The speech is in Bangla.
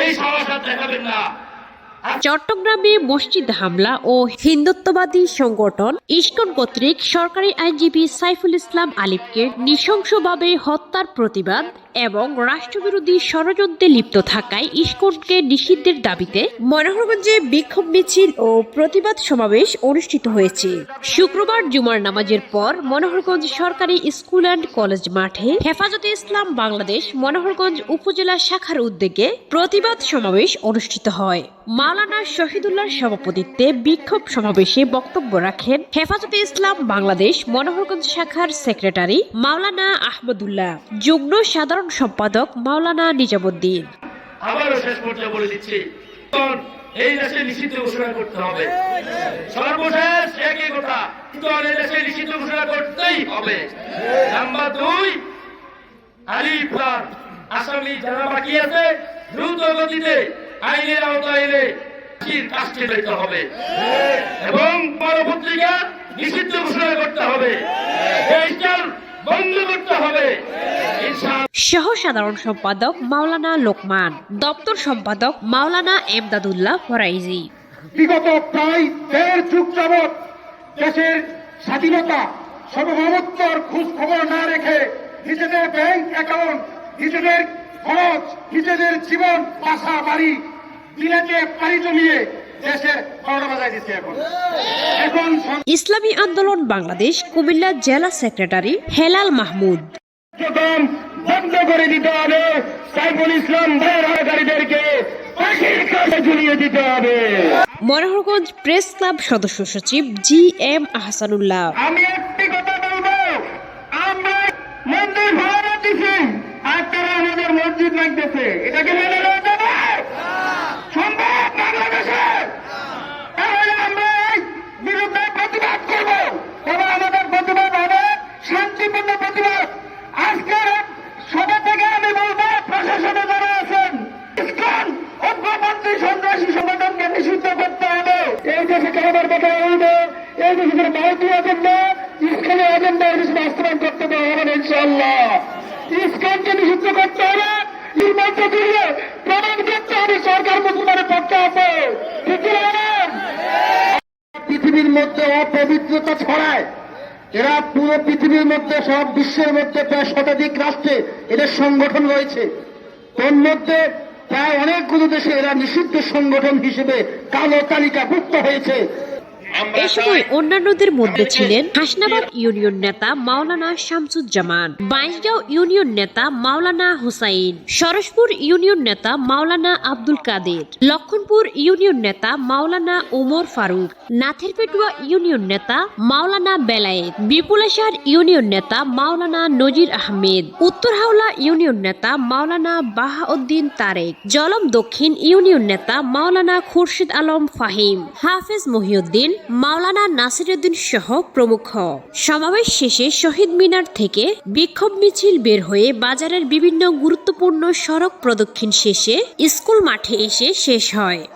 এই সমস্যা দেখাবেন না। চট্টগ্রামে মসজিদ হামলা ও হিন্দুত্ববাদী সংগঠন ইস্কন কর্তৃক সরকারি আইনজীবী সাইফুল ইসলাম আলিফকে নৃশংসভাবে হত্যার প্রতিবাদ এবং রাষ্ট্রবিরোধী ষড়যন্ত্রে লিপ্ত থাকায় ইস্কনকে নিষিদ্ধের দাবিতে মনোহরগঞ্জে বিক্ষোভ মিছিল ও প্রতিবাদ সমাবেশ অনুষ্ঠিত হয়েছে। শুক্রবার জুমার নামাজের পর মনোহরগঞ্জ সরকারি স্কুল অ্যান্ড কলেজ মাঠে হেফাজতে ইসলাম বাংলাদেশ মনোহরগঞ্জ উপজেলা শাখার উদ্যোগে প্রতিবাদ সমাবেশ অনুষ্ঠিত হয়। মাওলানা শহীদুল্লাহর সভাপতিত্বে বিক্ষোভ সমাবেশে বক্তব্য রাখেন হেফাজতে ইসলাম বাংলাদেশ মনোহরগঞ্জ শাখার সেক্রেটারি মাওলানা আহমদুল্লাহ, যুগ্ম সাধারণ সম্পাদক মাওলানা নিজামুদ্দিন। আবারও শেষ পর্যায়ে বলে দিচ্ছি এই দেশে নিষিদ্ধ ঘোষণা করতে হবে। সর্বশেষ একই কথা এই দেশে নিষিদ্ধ ঘোষণা করতেই হবে। নাম্বার দুই আসামি যারা বাকি আছে, দ্রুত গতিতে আইনের আওতায় এনে ফাঁসির কাজটি লইতে হবে। এবং পরপত্রিকা নিষিদ্ধ ঘোষণা করতে হবে। বন্ধ করতে হবে। সহ সাধারণ সম্পাদক মাওলানা লোকমান দপ্তর সম্পাদক মাওলানা এমদাদুল্লাহ ফরাইজি। বিগত প্রায় দেড় যুগ যাবৎ দেশের স্বাধীনতা সার্বভৌমত্বর খোঁজ খবর না রেখে নিজেদের ব্যাংক অ্যাকাউন্ট নিজেদের খরচ নিজেদের জীবন বাসা বাড়ি বিলেতে পাড়ি জমিয়ে দিচ্ছে ইসলামী আন্দোলন বাংলাদেশ কুমিল্লা জেলা সেক্রেটারি হেলাল মাহমুদ। বন্ধ করে দিতে হবে সাইফুল ইসলাম ব্যবহারকারীদেরকে ফাঁসির ঝুলিয়ে দিতে হবে। মনোহরগঞ্জ প্রেস ক্লাব সদস্য সচিব জি এম আহসানুল্লাহ। আমি একটি কথা বলব আমরা মন্দির ভাড়া দিছি আর তারা আমাদের মসজিদ লাগতেছে। এটাকে মেনে নেওয়া যাবে সম্ভব বাংলাদেশে তাহলে আমরা এই বিরুদ্ধে প্রতিবাদ করব এবং আমাদের প্রতিবাদ হবে শান্তিপূর্ণ প্রতিবাদ আজকের সভা থেকে আমি বলব প্রশাসনে যারা আছেন ইসকন উগ্রপন্থী সন্ত্রাসী সংগঠনকে নিষিদ্ধ করতে হবে। এই দেশে বলব এই দেশে এজেন্ডা এজেন্ডা এই দেশে বাস্তবায়ন করতে নিষিদ্ধ করতে হবে? পৃথিবীর মধ্যে অপবিত্রতা ছড়ায়। এরা পুরো পৃথিবীর মধ্যে, সব বিশ্বের মধ্যে প্রায় শতাধিক রাষ্ট্রে এদের সংগঠন রয়েছে। তোর মধ্যে প্রায় অনেকগুলো দেশে এরা নিষিদ্ধ সংগঠন হিসেবে কালো তালিকাভুক্ত হয়েছে। এ সময় অন্যান্যদের মধ্যে ছিলেন হাসনাবাদ ইউনিয়ন নেতা মাওলানা শামসুজ্জামান বাইশগাঁও ইউনিয়ন নেতা মাওলানা হুসাইন সরসপুর ইউনিয়ন নেতা মাওলানা আব্দুল কাদের লক্ষণপুর ইউনিয়ন নেতা মাওলানা ওমর ফারুক নাথেরপেটুয়া ইউনিয়ন নেতা মাওলানা বেলায়েত বিপুলেশার ইউনিয়ন নেতা মাওলানা নজির আহমেদ উত্তর হাওলা ইউনিয়ন নেতা মাওলানা বাহাউদ্দিন তারেক জলম দক্ষিণ ইউনিয়ন নেতা মাওলানা খুরশিদ আলম ফাহিম হাফেজ মহিউদ্দিন মাওলানা নাসিরুদ্দিন সহ প্রমুখ। সমাবেশ শেষে শহীদ মিনার থেকে বিক্ষোভ মিছিল বের হয়ে বাজারের বিভিন্ন গুরুত্বপূর্ণ সড়ক প্রদক্ষিণ শেষে স্কুল মাঠে এসে শেষ হয়।